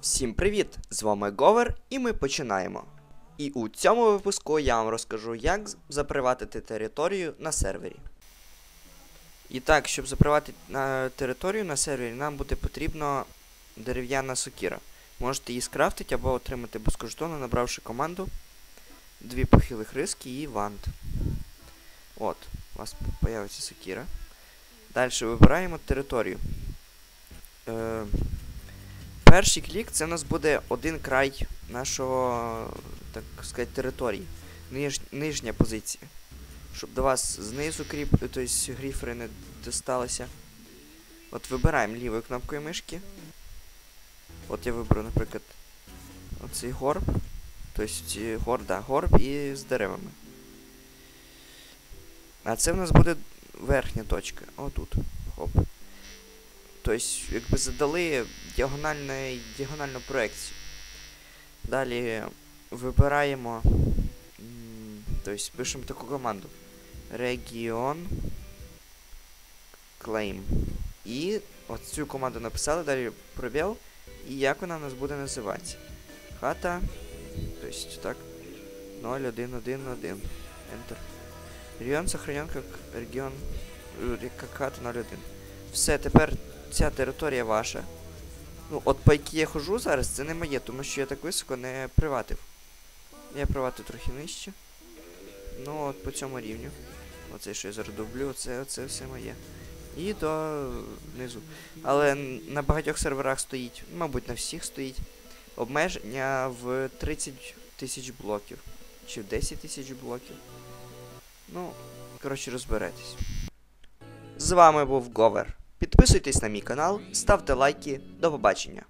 Всім привіт! З вами Говер, і ми починаємо. І у цьому випуску я вам розкажу, як заприватити територію на сервері. І так, щоб заприватити на територію на сервері, нам буде потрібно дерев'яна сокіра. Можете її скрафтити або отримати безкоштовно, набравши команду дві похилих риски і вант. От, у вас появиться сокіра. Далі вибираємо територію. Е, перший клік це у нас буде один край нашого, так сказати, території. Ниж, нижня позиція. Щоб до вас знизу кріп, тобто гріфери не досталися. От вибираємо лівою кнопкою мишки. От я виберу, наприклад, оцей горб. Тобто е, гор, да, горб і з деревами. А це в нас буде верхня точка. Отут. Хоп. Тобто, якби задали діагональну проекцію. Далі вибираємо. Тобто пишемо таку команду. Region Claim. І от цю команду написали, далі пробіл. І як вона у нас буде називатися? Хата. Тобто так. 0111. Enter. Регіон сохранен как регіон. Как хата 01. Все, тепер ця територія ваша. Ну, от по якій я хожу зараз, це не моє, тому що я так високо не приватив. Я приватив трохи нижче. Ну, от по цьому рівню. Оце, що я зараз дублю, це, це все моє. І до низу. Але на багатьох серверах стоїть, мабуть, на всіх стоїть обмеження в 30 тисяч блоків. Чи в 10 тисяч блоків. Ну, коротше, розберетесь. З вами був Говер. Підписуйтесь на мій канал, ставте лайки. До побачення.